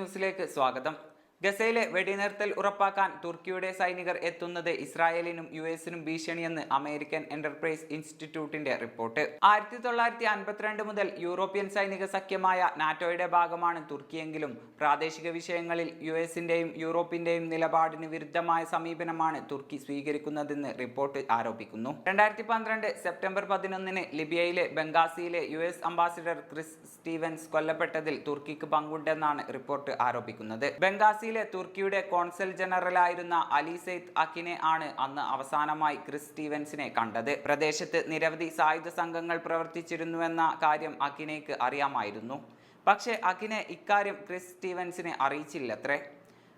ന്യൂസിലേക്ക് സ്വാഗതം. ഗസയിലെ വെടിനിർത്തൽ ഉറപ്പാക്കാൻ തുർക്കിയുടെ സൈനികർ എത്തുന്നത് ഇസ്രായേലിനും യു എസിനും ഭീഷണിയെന്ന് അമേരിക്കൻ എന്റർപ്രൈസ് ഇൻസ്റ്റിറ്റ്യൂട്ടിന്റെ റിപ്പോർട്ട്. ആയിരത്തി തൊള്ളായിരത്തി അൻപത്തിരണ്ട് മുതൽ യൂറോപ്യൻ സൈനിക സഖ്യമായ നാറ്റോയുടെ ഭാഗമാണ് തുർക്കിയെങ്കിലും. പ്രാദേശിക വിഷയങ്ങളിൽ യു എസിന്റെയും യൂറോപ്പിന്റെയും നിലപാടിന് വിരുദ്ധമായ സമീപനമാണ് തുർക്കി സ്വീകരിക്കുന്നതെന്ന് റിപ്പോർട്ട് ആരോപിക്കുന്നു. രണ്ടായിരത്തി പന്ത്രണ്ട് സെപ്റ്റംബർ പതിനൊന്നിന് ലിബിയയിലെ ബംഗാസിയിലെ U S ambassador Chris Stevens കൊല്ലപ്പെട്ടതിൽ തുർക്കിക്ക് പങ്കുണ്ടെന്നാണ് റിപ്പോർട്ട് ആരോപിക്കുന്നത്. ബംഗാസിയിലെ തുർക്കിയുടെ കോൺസൽ ജനറലായിരുന്ന അലി സെയ്ദ് അക്കിനെ ആണ് അന്ന് അവസാനമായി ക്രിസ് സ്റ്റീവൻസിനെ കണ്ടത്. പ്രദേശത്ത് നിരവധി സായുധ സംഘങ്ങൾ പ്രവർത്തിച്ചിരുന്നുവെന്ന കാര്യം അക്കിനേക്ക് അറിയാമായിരുന്നു. പക്ഷേ അക്കിനെ ഇക്കാര്യം ക്രിസ് സ്റ്റീവൻസിനെ അറിയിച്ചില്ലത്രേ.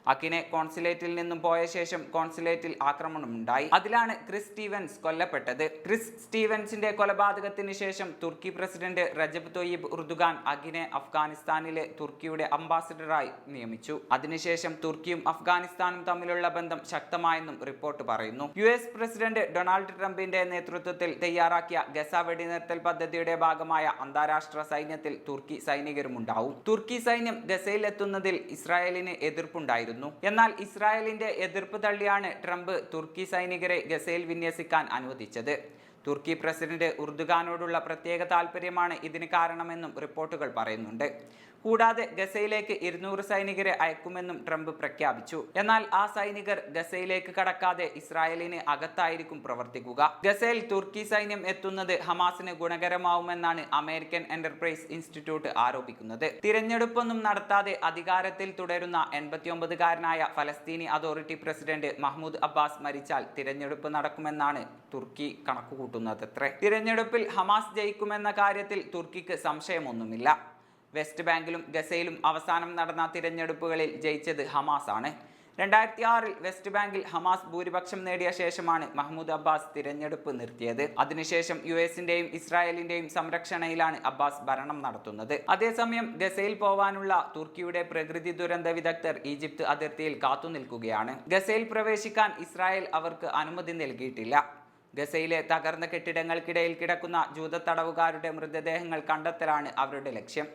അക്കിനെ കോൺസുലേറ്റിൽ നിന്നും പോയ ശേഷം കോൺസുലേറ്റിൽ ആക്രമണം ഉണ്ടായി അതിലാണ് ക്രിസ് സ്റ്റീവൻസ് കൊല്ലപ്പെട്ടത്. ക്രിസ് സ്റ്റീവൻസിന്റെ കൊലപാതകത്തിന് ശേഷം തുർക്കി പ്രസിഡന്റ് റജബ് തൊയ്യബ് ഉർദുഖാൻ അഖിനെ അഫ്ഗാനിസ്ഥാനിലെ തുർക്കിയുടെ അംബാസിഡറായി നിയമിച്ചു. അതിനുശേഷം തുർക്കിയും അഫ്ഗാനിസ്ഥാനും തമ്മിലുള്ള ബന്ധം ശക്തമായെന്നും റിപ്പോർട്ട് പറയുന്നു. യു എസ് പ്രസിഡന്റ് ഡൊണാൾഡ് ട്രംപിന്റെ നേതൃത്വത്തിൽ തയ്യാറാക്കിയ ഗസ വെടിനിർത്തൽ പദ്ധതിയുടെ ഭാഗമായ അന്താരാഷ്ട്ര സൈന്യത്തിൽ തുർക്കി സൈനികരുമുണ്ടാവും. തുർക്കി സൈന്യം ഗസയിലെത്തുന്നതിൽ ഇസ്രായേലിന് എതിർപ്പുണ്ടായിരുന്നു. എന്നാൽ ഇസ്രായേലിന്റെ എതിർപ്പ് തള്ളിയാണ് ട്രംപ് തുർക്കി സൈനികരെ ഗസയിൽ വിന്യസിക്കാൻ അനുവദിച്ചത്. തുർക്കി പ്രസിഡന്റ് ഉർദുഖാനോടുള്ള പ്രത്യേക താല്പര്യമാണ് ഇതിന് കാരണമെന്നും റിപ്പോർട്ടുകൾ പറയുന്നുണ്ട്. കൂടാതെ ഗസയിലേക്ക് ഇരുന്നൂറ് സൈനികരെ അയക്കുമെന്നും ട്രംപ് പ്രഖ്യാപിച്ചു. എന്നാൽ ആ സൈനികർ ഗസയിലേക്ക് കടക്കാതെ ഇസ്രായേലിന് അകത്തായിരിക്കും പ്രവർത്തിക്കുക. ഗസയിൽ തുർക്കി സൈന്യം എത്തുന്നത് ഹമാസിന് ഗുണകരമാവുമെന്നാണ് അമേരിക്കൻ എന്റർപ്രൈസ് ഇൻസ്റ്റിറ്റ്യൂട്ട് ആരോപിക്കുന്നത്. തിരഞ്ഞെടുപ്പൊന്നും നടത്താതെ അധികാരത്തിൽ തുടരുന്ന എൺപത്തിയൊമ്പതുകാരനായ ഫലസ്തീനി അതോറിറ്റി പ്രസിഡന്റ് മഹ്മൂദ് അബ്ബാസ് മരിച്ചാൽ തിരഞ്ഞെടുപ്പ് നടക്കുമെന്നാണ് തുർക്കി കണക്കുകൂട്ടുന്നത് തിരഞ്ഞെടുപ്പിൽ ഹമാസ് ജയിക്കുമെന്ന കാര്യത്തിൽ തുർക്കിക്ക് സംശയമൊന്നുമില്ല. വെസ്റ്റ് ബാങ്കിലും ഗസയിലും അവസാനം നടന്ന തിരഞ്ഞെടുപ്പുകളിൽ ജയിച്ചത് ഹമാസ് ആണ് രണ്ടായിരത്തി ആറിൽ വെസ്റ്റ് ബാങ്കിൽ ഹമാസ് ഭൂരിപക്ഷം നേടിയ ശേഷമാണ് മഹ്മൂദ് അബ്ബാസ് തിരഞ്ഞെടുപ്പ് നിർത്തിയത്. അതിനുശേഷം യു എസിന്റെയും ഇസ്രായേലിന്റെയും സംരക്ഷണയിലാണ് അബ്ബാസ് ഭരണം നടത്തുന്നത്. അതേസമയം ഗസയിൽ പോവാനുള്ള തുർക്കിയുടെ പ്രകൃതി ദുരന്ത വിദഗ്ധർ ഈജിപ്ത് അതിർത്തിയിൽ കാത്തുനിൽക്കുകയാണ്. ഗസയിൽ പ്രവേശിക്കാൻ ഇസ്രായേൽ അവർക്ക് അനുമതി നൽകിയിട്ടില്ല. ഗസയിലെ തകർന്ന കെട്ടിടങ്ങൾക്കിടയിൽ കിടക്കുന്ന ജൂത തടവുകാരുടെ മൃതദേഹങ്ങൾ കണ്ടെത്തലാണ് അവരുടെ ലക്ഷ്യം.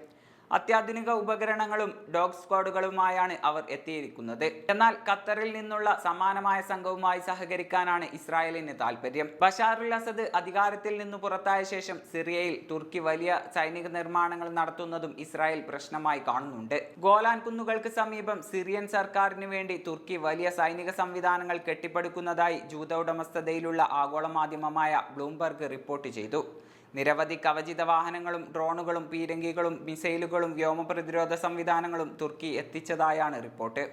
അത്യാധുനിക ഉപകരണങ്ങളും ഡോഗ് സ്ക്വാഡുകളുമായാണ് അവർ എത്തിയിരിക്കുന്നത്. എന്നാൽ ഖത്തറിൽ നിന്നുള്ള സമാനമായ സംഘവുമായി സഹകരിക്കാനാണ് ഇസ്രായേലിന് താല്പര്യം ബഷാറുൽ അസദ് അധികാരത്തിൽ നിന്ന് പുറത്തായ ശേഷം സിറിയയിൽ തുർക്കി വലിയ സൈനിക നിർമ്മാണങ്ങൾ നടത്തുന്നതും ഇസ്രായേൽ പ്രശ്നമായി കാണുന്നുണ്ട്. ഗോലാൻ കുന്നുകൾക്ക് സമീപം സിറിയൻ സർക്കാരിന് വേണ്ടി തുർക്കി വലിയ സൈനിക സംവിധാനങ്ങൾ കെട്ടിപ്പടുക്കുന്നതായി ജൂത ഉടമസ്ഥതയിലുള്ള ആഗോള മാധ്യമമായ ബ്ലൂംബർഗ് റിപ്പോർട്ട് ചെയ്തു. നിരവധി കവചിത വാഹനങ്ങളും ഡ്രോണുകളും പീരങ്കികളും മിസൈലുകളും വ്യോമ പ്രതിരോധ സംവിധാനങ്ങളും തുർക്കി എത്തിച്ചതായാണ് റിപ്പോർട്ട്.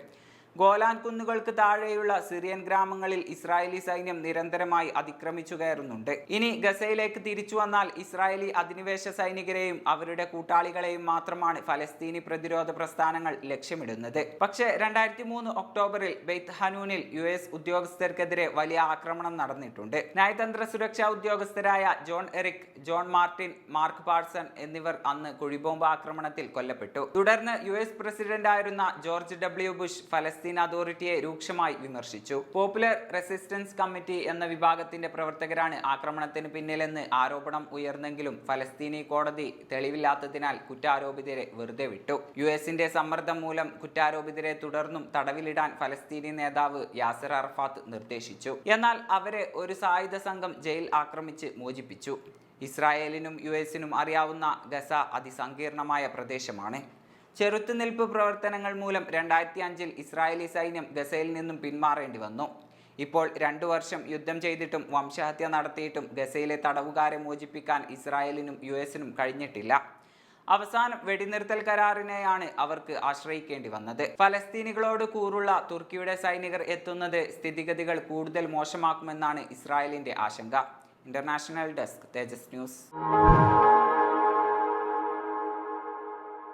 ഗോലാൻ കുന്നുകൾക്ക് താഴെയുള്ള സിറിയൻ ഗ്രാമങ്ങളിൽ ഇസ്രായേലി സൈന്യം നിരന്തരമായി അതിക്രമിച്ചു കയറുന്നുണ്ട്. ഇനി ഗസയിലേക്ക് തിരിച്ചു വന്നാൽ ഇസ്രായേലി അധിനിവേശ സൈനികരെയും അവരുടെ കൂട്ടാളികളെയും മാത്രമാണ് ഫലസ്തീനി പ്രതിരോധ പ്രസ്ഥാനങ്ങൾ ലക്ഷ്യമിടുന്നത്. പക്ഷേ രണ്ടായിരത്തി മൂന്ന് ഒക്ടോബറിൽ ബെയ്ത്ത് ഹനൂനിൽ യു എസ് ഉദ്യോഗസ്ഥർക്കെതിരെ വലിയ ആക്രമണം നടന്നിട്ടുണ്ട്. നയതന്ത്ര സുരക്ഷാ ഉദ്യോഗസ്ഥരായ John Eric John Martin Mark Parson എന്നിവർ അന്ന് കുഴിബോംബ് ആക്രമണത്തിൽ കൊല്ലപ്പെട്ടു. തുടർന്ന് യു എസ് പ്രസിഡന്റായിരുന്ന ജോർജ് ഡബ്ല്യു ബുഷ് ഫലസ്തീൻ അതോറിറ്റിയെ രൂക്ഷമായി വിമർശിച്ചു. പോപ്പുലർ റെസിസ്റ്റൻസ് കമ്മിറ്റി എന്ന വിഭാഗത്തിന്റെ പ്രവർത്തകരാണ് ആക്രമണത്തിന് പിന്നിലെന്ന് ആരോപണം ഉയർന്നെങ്കിലും ഫലസ്തീനി കോടതി തെളിവില്ലാത്തതിനാൽ കുറ്റാരോപിതരെ വെറുതെ വിട്ടു. യു എസിന്റെ സമ്മർദ്ദം മൂലം കുറ്റാരോപിതരെ തുടർന്നും തടവിലിടാൻ ഫലസ്തീനി നേതാവ് യാസർ അറഫാത്ത് നിർദ്ദേശിച്ചു. എന്നാൽ അവരെ ഒരു സായുധ സംഘം ജയിൽ ആക്രമിച്ച് മോചിപ്പിച്ചു. ഇസ്രായേലിനും യു എസിനും അറിയാവുന്ന ഗസ അതിസങ്കീർണമായ പ്രദേശമാണ്. ചെറുത്തുനിൽപ്പ് പ്രവർത്തനങ്ങൾ മൂലം രണ്ടായിരത്തി അഞ്ചിൽ ഇസ്രായേലി സൈന്യം ഗസയിൽ നിന്നും പിന്മാറേണ്ടി വന്നു. ഇപ്പോൾ രണ്ടു വർഷം യുദ്ധം ചെയ്തിട്ടും വംശഹത്യ നടത്തിയിട്ടും ഗസയിലെ തടവുകാരെ മോചിപ്പിക്കാൻ ഇസ്രായേലിനും യു എസിനും കഴിഞ്ഞിട്ടില്ല. അവസാനം വെടിനിർത്തൽ കരാറിനെയാണ് അവർക്ക് ആശ്രയിക്കേണ്ടി വന്നത്. ഫലസ്തീനികളോട് കൂറുള്ള തുർക്കിയുടെ സൈനികർ എത്തുന്നത് സ്ഥിതിഗതികൾ കൂടുതൽ മോശമാക്കുമെന്നാണ് ഇസ്രായേലിന്റെ ആശങ്ക. International desk Tejas news.